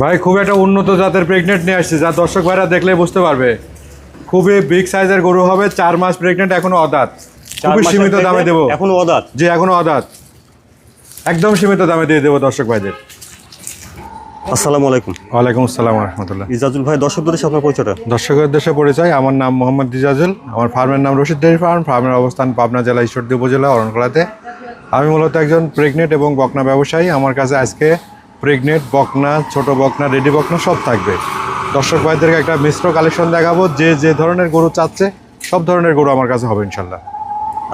ভাই খুব একটা উন্নত জাতের প্রেগনেন্ট নিয়ে আসছে যা দর্শক ভাইরা দেখলে বুঝতে পারবে। খুবই বিগ সাইজের গরু হবে চার মাস প্রেগনেন্ট এখনও অদাত। খুবই সীমিত দামে দেবো। এখনও অদাত? জি এখনও অদাত। একদম সীমিত দামে দিয়ে দেবো দর্শক ভাইদের। আসসালামু আলাইকুম। ওয়ালাইকুম আসসালাম রহমতুল্লাহ। ইজাজুল ভাই দর্শকদের সাথে আপনার পরিচয়টা? দর্শকের দেশে পরিচয় আমার নাম মোহাম্মদ দিজাজুল আমার ফার্মের নাম রশিদ ডেয়ারি ফার্ম ফার্মের অবস্থান পাবনা জেলা ঈশ্বরদী উপজেলা অরণকলাতে। আমি মূলত একজন প্রেগনেন্ট এবং বকনা ব্যবসায়ী আমার কাছে আজকে প্রেগনেন্ট বকনা ছোট বকনা রেডি বকনা সব থাকবে। দর্শক ভাইদেরকে একটা মিশ্র কালেকশন দেখাবো যে যে ধরনের গরু চাচ্ছে সব ধরনের গরু আমার কাছে হবে ইনশাল্লাহ।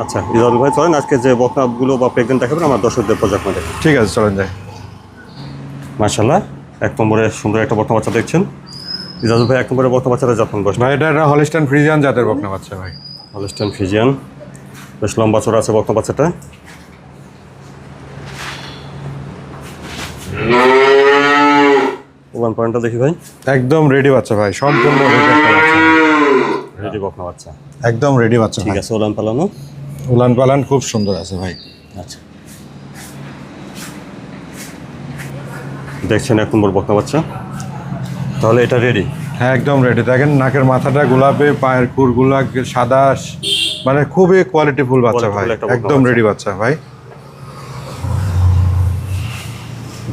আচ্ছা ইজাজুল ভাই চলেন আজকে যে বকনাগুলো বা প্রেগনেন্ট দেখাবেন আমার দর্শকদের প্রজেক্ট মধ্যে ঠিক আছে চলেন যাই। মার্শাল্লাহ এক নম্বরে সুন্দর একটা বর্তমান বাচ্চা দেখছেন। ইজাজুল ভাই এক নম্বরে বর্তমান বাচ্চাটা যত্ন বসে ভাই এটা একটা হলিস্টান ফ্রিজিয়ান জাতের বকনা বাচ্চা ভাই। হলস্টাইন ফিজিয়ান বেশ লম্বা চড়া আছে বর্তমান বাচ্চাটা। পয়েন্টটা দেখি ভাই। একদম রেডি বাচ্চা ভাই সম্পূর্ণ রেডি একটা বাচ্চা। রেডি বকনা বাচ্চা। একদম রেডি বাচ্চা ঠিক আছে ওলান পালানো? উলান পালান খুব সুন্দর আছে ভাই। আচ্ছা। দেখছেন এক নম্বর বকনা বাচ্চা? তাহলে এটা রেডি হ্যাঁ একদম রেডি দেখেন নাকের মাথাটা গোলাপি পায়ের খুরগুলা সাদা মানে খুবই কোয়ালিটি ফুল বাচ্চা ভাই। একদম রেডি বাচ্চা ভাই।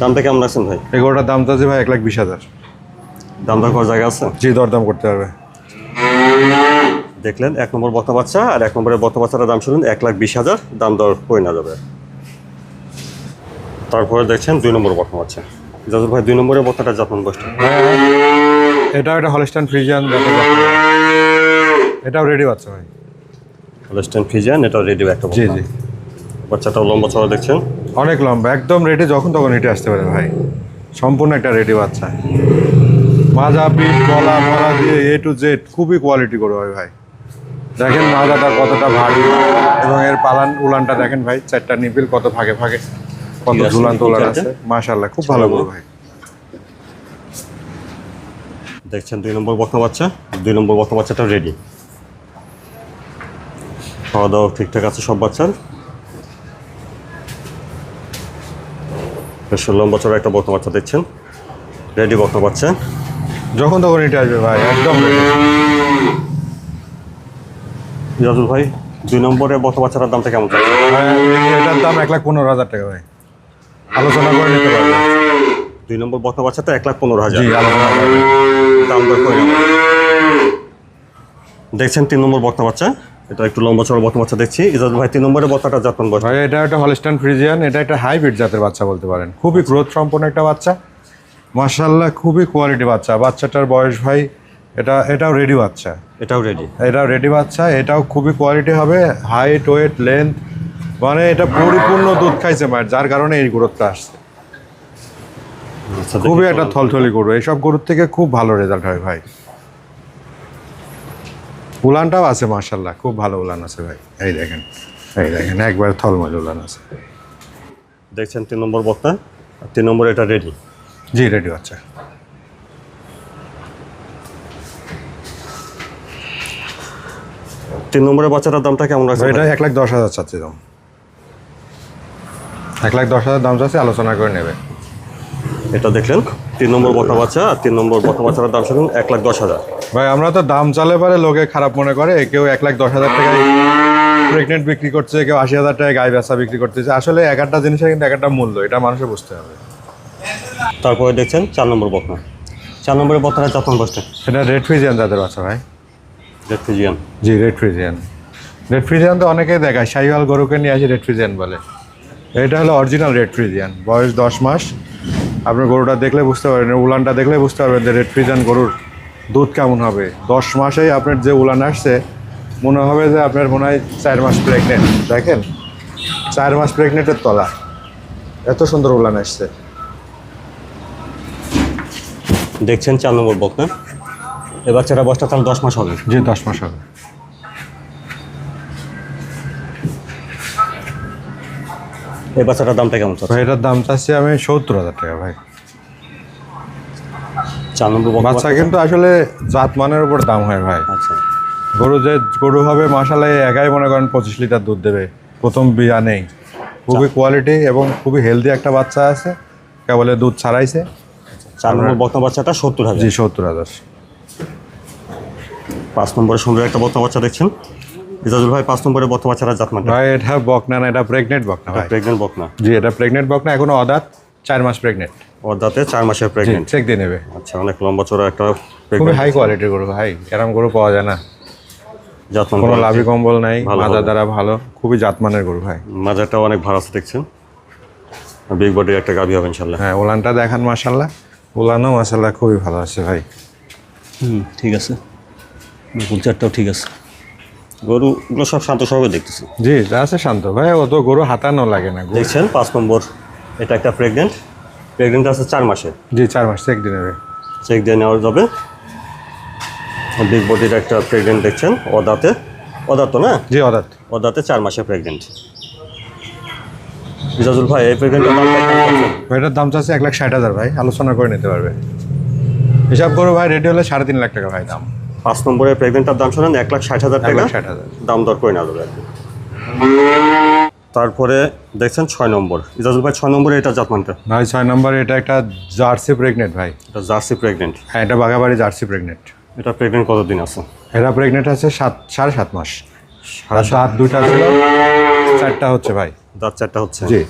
দামটা কেমন রাখছেন ভাই? এগুলোটার দাম চাচ্ছি ভাই এক লাখ বিশ হাজার। দাম দর করার জায়গা আছে? জি দরদাম করতে হবে দেখলেন এক নম্বর বকনা বাচ্চা আর এক নম্বরের বকনা বাচ্চাটার দাম শুনুন এক লাখ বিশ হাজার দাম দর করে না যাবে। তারপরে দেখছেন দুই নম্বর বকনা বাচ্চা। যাদুর ভাই দুই নম্বরের বকনাটা যত্ন বসছে এটা একটা হলিস্টান ফ্রিজিয়ান এটাও রেডি বাচ্চা ভাই। হলস্টেন ফিজিয়ান এটা রেডি একটা জি জি। বাচ্চাটাও লম্বা চড়া দেখছেন। অনেক লম্বা একদম রেডি যখন তখন হেঁটে আসতে পারে ভাই। সম্পূর্ণ একটা রেডি বাচ্চা। মাজা পিঠ গলা মলা দিয়ে এ টু জেড খুবই কোয়ালিটি করে হয় ভাই। দেখেন মাজাটা কতটা ভারী এবং এর পালান উলানটা দেখেন ভাই চারটা নিপিল কত ফাঁকে ফাঁকে কত ঝুলান তোলার আছে। মাশাল্লাহ খুব ভালো গরু ভাই। দেখছেন দুই নম্বর বকনা বাচ্চা? দুই নম্বর বকনা বাচ্চাটা রেডি খাওয়া দাওয়া ঠিকঠাক আছে সব বাচ্চার? লম্বা চড়া একটা বকনা বাচ্চা দেখছেন রেডি বকনা বাচ্চা যখন তখন হেঁটে আসবে ভাই একদম ready। ভাই দুই নম্বরে বকনা বাচ্চাটার দামটা কেমন চাচ্ছে ভাই, এটার দাম এক লাখ পনেরো হাজার টাকা ভাই। আলোচনা করে নিতে পারবে। দুই নম্বর বকনা বাচ্চাটা এক লাখ পনেরো হাজার। আলোচনা দাম দর করে দেখছেন তিন নম্বর বকনা বাচ্চা এটা একটু লম্বা চড়া বকনা বাচ্চা দেখছি। ইজাজুল ভাই তিন নম্বরের বকনাটা যত্ন বসে ভাই এটা একটা হলিস্টান ফ্রিজিয়ান এটা একটা হাইব্রিড জাতের বাচ্চা বলতে পারেন। খুবই গ্রোথ সম্পন্ন একটা বাচ্চা। মার্শাল্লাহ খুবই কোয়ালিটি বাচ্চা। বাচ্চাটার বয়স ভাই এটা এটাও রেডি বাচ্চা। এটাও রেডি এটাও রেডি বাচ্চা এটাও খুবই কোয়ালিটি হবে। হাইট ওয়েট লেন্থ মানে এটা পরিপূর্ণ দুধ খাইছে মায়ের যার কারণে এই গ্রোথটা আসছে। আচ্ছা, খুবই একটা থলথলি গরু। এইসব গরুর থেকে খুব ভালো রেজাল্ট হয় ভাই। উলানটাও আছে মার্শাল্লাহ খুব ভালো উলান আছে ভাই। এই দেখেন এই দেখেন একবার থলমল উলান আছে। দেখছেন তিন নম্বর আর তিন নম্বর এটা রেডি জি রেডি আচ্ছা তিন নম্বরের বাচ্চাটার দামটা কেমন ভাই, এটা এক লাখ দশ হাজার চাচ্ছি দাম। এক লাখ দশ হাজার দাম চাচ্ছি আলোচনা করে নেবে। এটা দেখলেন তিন নম্বর বকনা বাচ্চা আর তিন নম্বর বকনা বাচ্চাটার দাম শুনুন এক লাখ দশ হাজার। ভাই আমরা তো দাম চালে পারে লোকে খারাপ মনে করে। কেউ এক লাখ দশ হাজার টাকায় প্রেগনেন্ট বিক্রি করছে কেউ আশি হাজার টাকায় গায়ে বেচা বিক্রি করতেছে। আসলে এক একটা জিনিসের কিন্তু এক একটা মূল্য এটা মানুষের বুঝতে হবে। তারপরে দেখছেন চার নম্বর বকনা। চার নম্বরের বকনাটা যত্ন বসছে সেটা রেড ফ্রিজিয়ান যাদের বাচ্চা ভাই। রেড ফ্রিজিয়ান জি রেড ফ্রিজিয়ান রেড ফ্রিজিয়ান তো অনেকেই দেখায় শাহিওয়াল গরুকে নিয়ে আসে রেড ফ্রিজিয়ান বলে। এটা হলো অরিজিনাল রেড ফ্রিজিয়ান বয়স দশ মাস। আপনার গরুটা দেখলে বুঝতে পারবেন উলানটা দেখলে বুঝতে পারবেন যে রেড ফ্রিজিয়ান গরুর দুধ কেমন হবে? দশ মাসেই আপনার যে উলান আসছে মনে হবে যে আপনার মনে হয় চার মাস প্রেগনেন্ট দেখেন? চার মাস প্রেগনেন্টের তলা। এত সুন্দর উলান আসছে। দেখছেন চার নম্বর বকনা এ বাচ্চাটা বয়সটা তাহলে দশ মাস হবে। জি দশ মাস হবে। এই বাচ্চাটার দামটা কেমন ভাই এটার দাম চাচ্ছি আমি সত্তর হাজার টাকা ভাই। চার নম্বর বাচ্চা কিন্তু আসলে জাত মানের উপর দাম হয় ভাই। আচ্ছা। গরু যে গরু হবে মাসালে একাই মনে করেন পঁচিশ লিটার দুধ দেবে। প্রথম বিয়া নেই। খুবই কোয়ালিটি এবং খুবই হেলদি একটা বাচ্চা আছে। কেবলে দুধ ছাড়াইছে। চার নম্বর বাচ্চাটা সত্তর হাজার। জি সত্তর হাজার। পাঁচ নম্বরে সুন্দর একটা বর্তমান বাচ্চা দেখছেন? ইজাজুল ভাই পাঁচ নম্বরে বর্তমান বাচ্চাটা জাতমানটা ভাই এটা বকনা না এটা প্রেগনেন্ট বকনা ভাই। প্রেগনেন্ট বকনা। জি এটা প্রেগনেন্ট বকনা এখনও অদাত চার মাস প্রেগনেন্ট ওর দাঁতে চার মাসের প্রেগনেন্ট চেক দিয়ে নেবে। আচ্ছা অনেক লম্বা চড়া একটা খুবই হাই কোয়ালিটির গরু ভাই। এরম গরু পাওয়া যায় না। জাতমান কোনো লাভি কম্বল নাই ভালো মাজা দ্বারা ভালো খুবই জাতমানের গরু ভাই। মাজারটাও অনেক ভালো আছে দেখছেন? বিগ বডির একটা গাভি হবে ইনশাল্লাহ হ্যাঁ উলানটা দেখান মাসাল্লাহ উলানও মাসাল্লাহ খুবই ভালো আছে ভাই। হুম ঠিক আছে। নকুল চারটাও ঠিক আছে। গরুগুলো সব শান্ত স্বভাবে দেখতেছি। জি যা আছে শান্ত। ভাই ও তো গরু হাতানো লাগে না দেখছেন পাঁচ নম্বর এটা একটা প্রেগনেন্ট প্রেগনেন্ট আছে চার মাসে। জি চার মাস চেক দিয়ে নেবে। চেক দিয়ে নেওয়া যাবে। বিগ বডির একটা প্রেগনেন্ট দেখছেন ও দাঁতে ও দাঁত তো না? জি অদাত। ও দাঁতে চার মাসে প্রেগনেন্ট ইজাজুল ভাই এই প্রেগনেন্টের দাম এটার দাম চাচ্ছে এক লাখ ষাট হাজার ভাই আলোচনা করে নিতে পারবে। হিসাব করো ভাই রেডি হলে সাড়ে তিন লাখ টাকা ভাই দাম। পাঁচ নম্বরের প্রেগনেন্টটার দাম শোনেন এক লাখ ষাট হাজার টাকা। ষাট হাজার। দাম দর করে নেওয়া যাবে আর কি। তারপরে দেখছেন ছয় নম্বর। ইজাজুল ভাই ছয় নম্বরে এটা জাতমানটা? ভাই ছয় নম্বর এটা একটা জার্সি প্রেগনেন্ট ভাই। এটা জার্সি প্রেগনেন্ট। হ্যাঁ এটা বাঘাবাড়ি জার্সি প্রেগনেন্ট। এটা প্রেগনেন্ট কতদিন আছে? এটা প্রেগনেন্ট আছে সাত সাড়ে সাত মাস। সাড়ে সাত দুইটা ছিল চারটা হচ্ছে ভাই। দাঁত চারটা হচ্ছে। জি।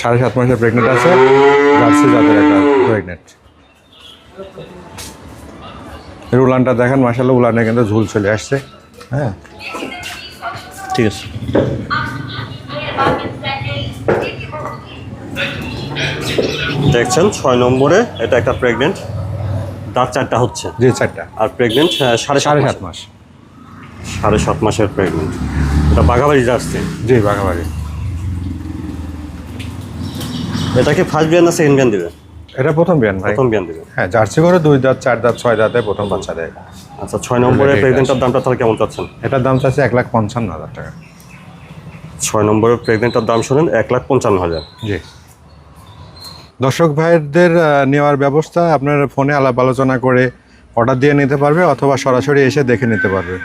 সাড়ে সাত মাসের প্রেগনেন্ট আছে জার্সি জাতের একটা প্রেগনেন্ট। এর উলানটা দেখেন মাসাল্লাহ উলানে কিন্তু ঝুল চলে আসছে। হ্যাঁ। ঠিক আছে। দেখছেন ছয় নম্বরে এটা একটা প্রেগনেন্ট দাঁত চারটা হচ্ছে। জি চারটা। আর প্রেগনেন্ট সাড়ে সাড়ে সাড়ে সাত মাস। সাড়ে সাত মাসের প্রেগনেন্ট এটা বাঘাবাড়ি যাচ্ছে জি বাঘাবাড়ি। এটা কি ফার্স্ট বিয়ান না সেকেন্ড বিয়ান দিবে? এটা প্রথম বিয়ান ভাই। প্রথম বিয়ান দিবে হ্যাঁ জার্সি করে দুই দাঁত চার দাঁত ছয় দাঁতে প্রথম বাচ্চা দেয়। আচ্ছা ছয় নম্বরে এটা প্রেগনেন্টের দামটা তাহলে কেমন চাচ্ছেন? এটার দাম চাচ্ছে এক লাখ পঞ্চান্ন হাজার টাকা। ছয় নম্বরের প্রেগনেন্টের দাম শোনেন এক লাখ পঞ্চান্ন হাজার। জি। দর্শক ভাইদের নেওয়ার ব্যবস্থা আপনার ফোনে আলাপ আলোচনা করে অর্ডার দিয়ে নিতে পারবে অথবা সরাসরি এসে দেখে নিতে পারবে।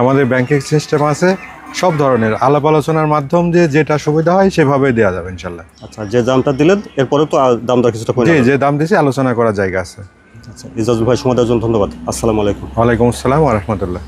আমাদের ব্যাংকিং সিস্টেম আছে। সব ধরনের আলাপ আলোচনার মাধ্যম দিয়ে যেটা সুবিধা হয় সেভাবে দেওয়া যাবে ইনশাল্লাহ। আচ্ছা যে দামটা দিলেন এরপরে তো দাম দর কিছুটা জি যে দাম দিয়েছি আলোচনা করার জায়গা আছে। আচ্ছা ইজাজুল ভাই সময় দেওয়ার জন্য ধন্যবাদ। আসসালামু আলাইকুম। ওয়ালাইকুম আসসালাম রহমতুল্লাহ।